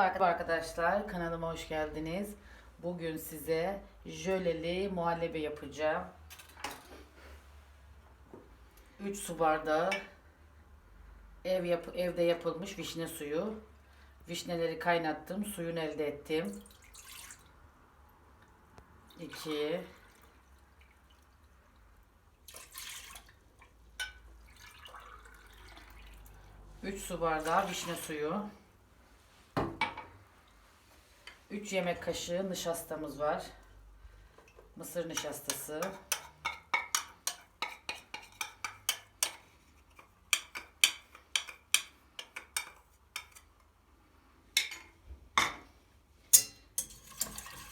Merhaba arkadaşlar, kanalıma hoş geldiniz. Bugün size jöleli muhallebi yapacağım. 3 su bardağı ev yap evde yapılmış vişne suyu. Vişneleri kaynattım, suyunu elde ettim. 2 3 su bardağı vişne suyu. 3 yemek kaşığı nişastamız var. Mısır nişastası.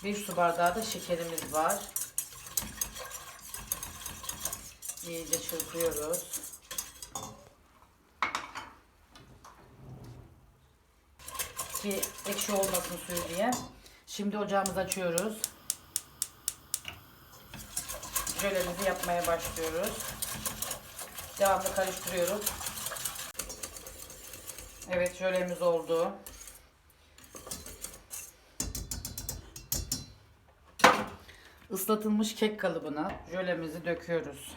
Bir su bardağı da şekerimiz var. İyice çırpıyoruz. ki ekşi olmasın suyu diye. Şimdi ocağımızı açıyoruz. Jölemizi yapmaya başlıyoruz. Devamlı karıştırıyoruz. Evet jölemiz oldu. Islatılmış kek kalıbına jölemizi döküyoruz.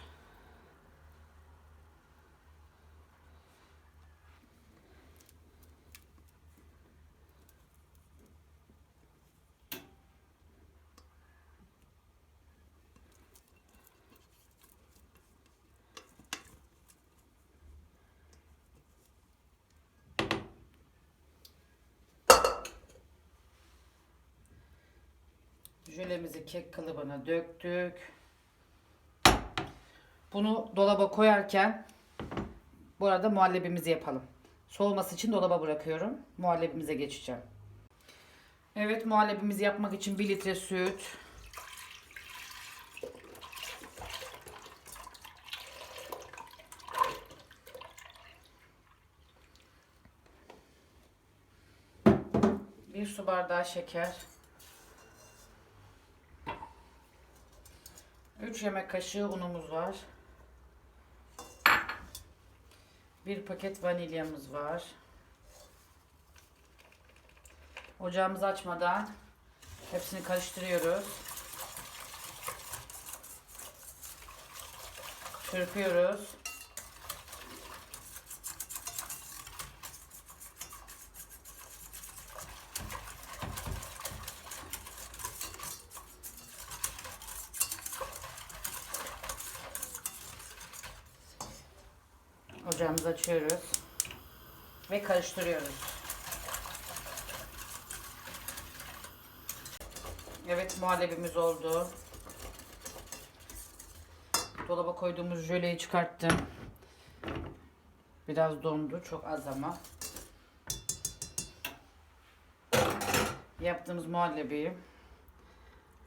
Jölemizi kek kalıbına döktük. Bunu dolaba koyarken bu arada muhallebimizi yapalım. Soğuması için dolaba bırakıyorum. Muhallebimize geçeceğim. Evet muhallebimizi yapmak için 1 litre süt. Bir su bardağı şeker. 3 yemek kaşığı unumuz var. Bir paket vanilyamız var. Ocağımızı açmadan hepsini karıştırıyoruz. Çırpıyoruz. Ocağımızı açıyoruz. Ve karıştırıyoruz. Evet muhallebimiz oldu. Dolaba koyduğumuz jöleyi çıkarttım. Biraz dondu. Çok az ama. Yaptığımız muhallebiyi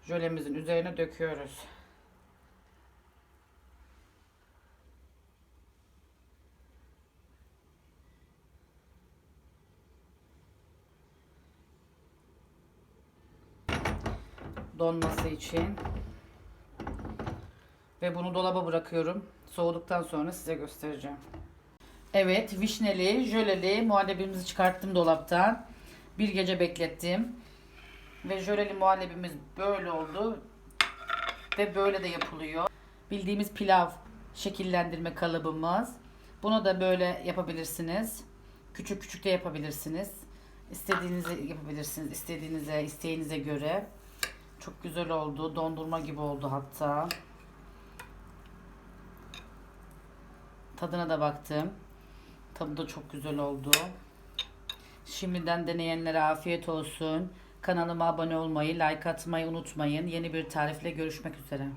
jölemizin üzerine döküyoruz. Donması için. Ve bunu dolaba bırakıyorum. Soğuduktan sonra size göstereceğim. Evet, vişneli, jöleli muhallebimizi çıkarttım dolaptan. Bir gece beklettim. Ve jöleli muhallebimiz böyle oldu. Ve böyle de yapılıyor. Bildiğimiz pilav şekillendirme kalıbımız. Bunu da böyle yapabilirsiniz. Küçük küçük de yapabilirsiniz. İstediğinizi yapabilirsiniz. İstediğinize, isteğinize göre. Çok güzel oldu. Dondurma gibi oldu hatta. Tadına da baktım. Tadı da çok güzel oldu. Şimdiden deneyenlere afiyet olsun. Kanalıma abone olmayı, like atmayı unutmayın. Yeni bir tarifle görüşmek üzere.